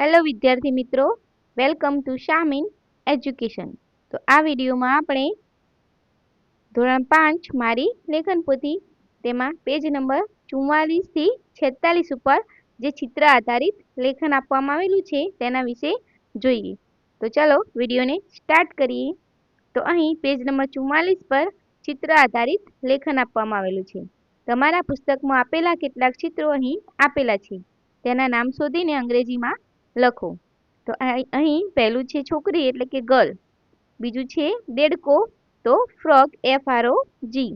Hello વિદ્યાર્થી મિત્રો, welcome to શામીન education. તો આ વિડીયોમાં આપણે ધોરણ પાંચ મારી લેખન પોથી, તેમાં પેજ નંબર ચુમ્માલીસથી છેતાલીસ ઉપર જે ચિત્ર આધારિત લેખન આપવામાં આવેલું છે, તેના વિશે જોઈએ. તો ચાલો વિડીયોને સ્ટાર્ટ કરીએ. તો અહીં પેજ નંબર ચુમ્માલીસ પર ચિત્ર આધારિત લેખન આપવામાં આવેલું છે. તમારા પુસ્તકમાં આપેલા કેટલાક ચિત્રો અહીં આપેલા છે. તેના નામ શોધીને અંગ્રેજીમાં લખો. તો અહીં પહેલું છે છોકરી એટલે કે ગર્લ. બીજું છે દેડકો, તો frog, F R O G.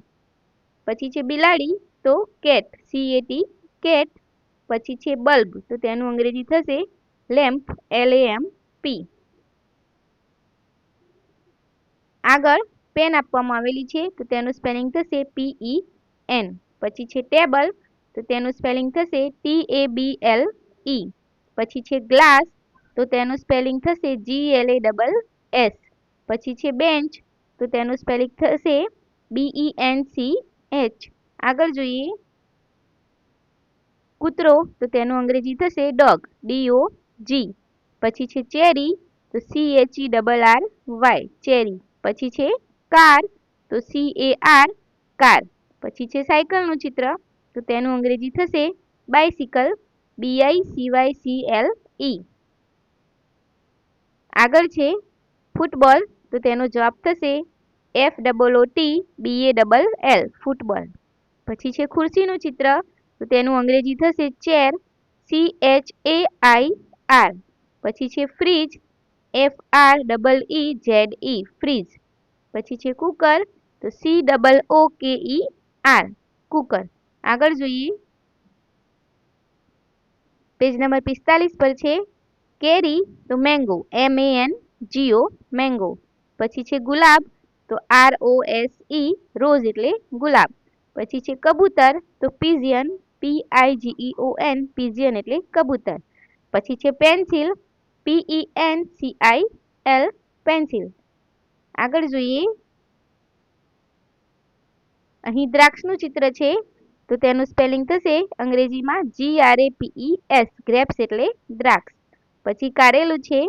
પછી છે બિલાડી, તો cat, C A T, cat. પછી છે બલ્બ, તો તેનું અંગ્રેજી થશે લેમ્પ, એલ એ એમ પી. આગળ પેન આપવામાં આવેલી છે, તો તેનું સ્પેલિંગ થશે પી ઈ એન. પછી છે ટેબલ, તો તેનું સ્પેલિંગ થશે ટી એ બી એલ ઈ. પછી છે ગ્લાસ, તો તેનું સ્પેલિંગ થશે G L A double S પછી છે બેન્ચ, તો તેનું સ્પેલિંગ થશે B E N C H આગળ જોઈએ. કૂતરો, તો તેનું અંગ્રેજી થશે ડોગ ડી ઓ જી પછી છે ચેરી, તો C H E double R Y cherry. પછી છે કાર, તો સી એ આર કાર. પછી છે સાયકલનું ચિત્ર, તો તેનું અંગ્રેજી થશે bicycle B I C Y C L E આગળ છે ફૂટબોલ, તો તેનો જવાબ થશે F double O T B A double L football. પછી છે ખુરશીનું ચિત્ર, તો તેનું અંગ્રેજી થશે chair C H A I R પછી છે fridge F R double E Z E fridge. પછી છે કુકર, તો સી ડબલ ઓ કે ઈ આર કુકર. આગળ જોઈએ પેજ નંબર પિસ્તાલીસ પર છે, કેરી તો mango M A N G O mango પછી છે ગુલાબ તો R O S E rose એટલે ગુલાબ. પછી છે કબૂતર તો પીઝિયન પી આઈ જી ઈ ઓ એન પીઝિયન એટલે કબૂતર. પછી છે pencil P E N C I L pencil આગળ જોઈએ. અહીં દ્રાક્ષનું ચિત્ર છે. તો તેનું સ્પેલિંગ થશે અંગ્રેજીમાં G R A P E S grapes એટલે દ્રાક્ષ. પછી કારેલું છે,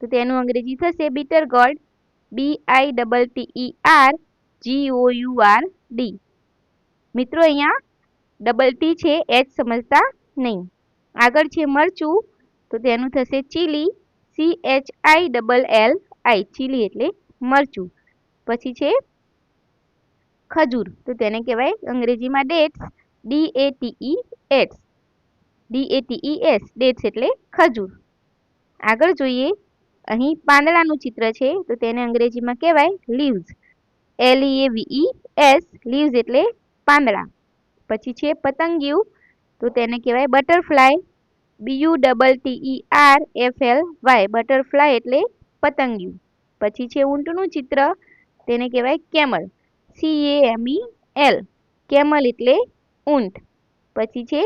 તો તેનું અંગ્રેજી થશે bitter gourd B I double T E R G O U R D મિત્રો અહીંયા ડબલ ટી છે એચ સમજતા નહીં. આગળ છે મરચું, તો તેનું થશે chilli C H I double L I chilli એટલે મરચું. પછી છે ખજૂર, તો તેને કહેવાય અંગ્રેજીમાં dates D A T E એટ્સ D A T E S dates એટલે ખજૂર. આગળ જોઈએ, અહીં પાંદડાનું ચિત્ર છે, તો તેને અંગ્રેજીમાં કહેવાય leaves. L A V E S leaves એટલે પાંદડા. પછી છે પતંગિયું, તો તેને કહેવાય butterfly. B U double T E R F L Y butterfly એટલે પતંગિયું. પછી છે ઊંટનું ચિત્ર, તેને કહેવાય camel. C A M E L camel એટલે ઊંટ. પછી છે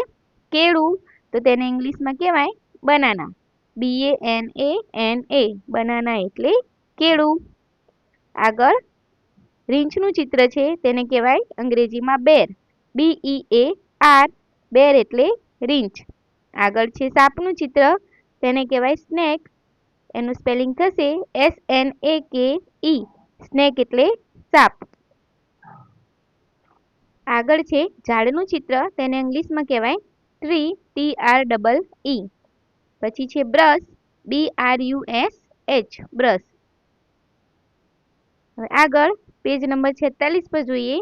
કેળું. તો તેને ઇંગ્લિશમાં કહેવાય banana. B A N A N A banana એટલે કેળું. આગળ રીંછનું ચિત્ર છે, તેને કહેવાય અંગ્રેજીમાં બેર. બી ઈ એ આર બેર એટલે રીંછ. આગળ છે સાપનું ચિત્ર, તેને કહેવાય સ્નેક. એનું સ્પેલિંગ થશે એસ એન એ કે ઈ સ્નેક એટલે સાપ. આગળ છે, ઝાડનું ચિત્ર તેને ઇંગ્લિશમાં કહેવાય tree T R double E પછી છે brush B R U S H brush હવે આગળ પેજ નંબર છેતાલીસ પર જોઈએ.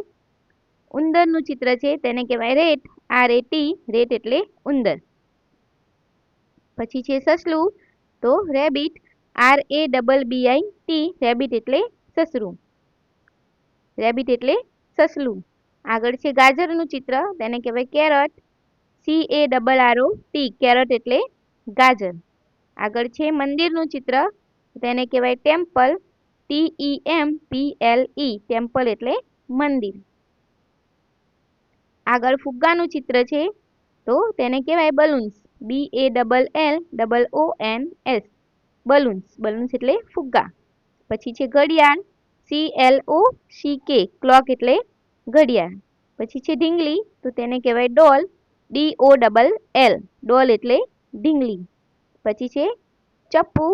ઉંદરનું ચિત્ર છે, તેને કહેવાય rat. R A T rat એટલે ઉંદર. પછી છે, સસલું. તો rabbit R A double B I T rabbit એટલે સસરું રેબિટ એટલે સસલું. આગળ છે ગાજરનું ચિત્ર તેને કહેવાય carrot C A double R O T carrot એટલે ગાજર. આગળ છે મંદિરનું ચિત્ર તેને કહેવાય temple T M P L E temple એટલે મંદિર. આગળ ફુગ્ગાનું ચિત્ર છે, તો તેને કહેવાય balloons B A double L double O N S balloons. Balloons એટલે ફુગ્ગા. પછી છે ઘડિયાળ C L O C K clock એટલે ઘડિયાળ. પછી છે ઢીંગલી, તો તેને કહેવાય doll D O double L doll એટલે ઢીંગલી. પછી છે ચપ્પુ,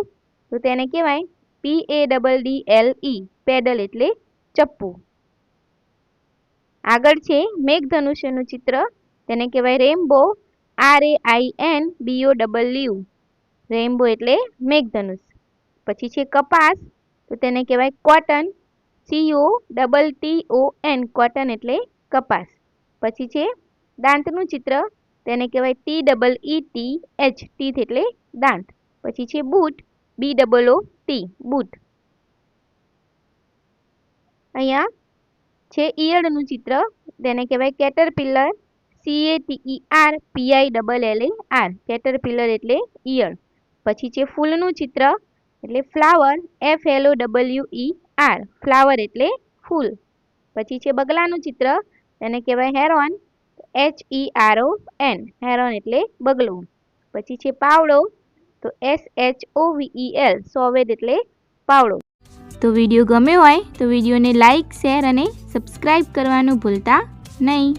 તો તેને કહેવાય P A double D L E paddle એટલે ચપ્પુ. આગળ છે મેઘધનુષ્યનું ચિત્ર, તેને કહેવાય rainbow R A I N B O W rainbow એટલે મેઘધનુષ. પછી છે કપાસ, તો તેને કહેવાય cotton C O double T, O, N, cotton એટલે કપાસ. પછી છે દાંતનું ચિત્ર, તેને કહેવાય T, double E, T, H, teeth એટલે દાંત. પછી છે boot, B, double O, T, boot. અહીંયા છે ઈયળનું ચિત્ર, તેને કહેવાય caterpillar C A T E R P I double L A R caterpillar એટલે ઈયળ. પછી છે ફૂલનું ચિત્ર, એટલે flower F L O W E R, flower એટલે ફૂલ. પછી છે બગલાનું ચિત્ર તેને કહેવાય heron, H E R O N, heron એટલે બગલું. પછી છે પાવડો, તો S H O V E L, shovel એટલે પાવડો. તો વીડિયો ગમ્યો હોય તો વિડીયોને લાઇક શેર અને સબસ્ક્રાઈબ કરવાનું ભૂલતા નહીં.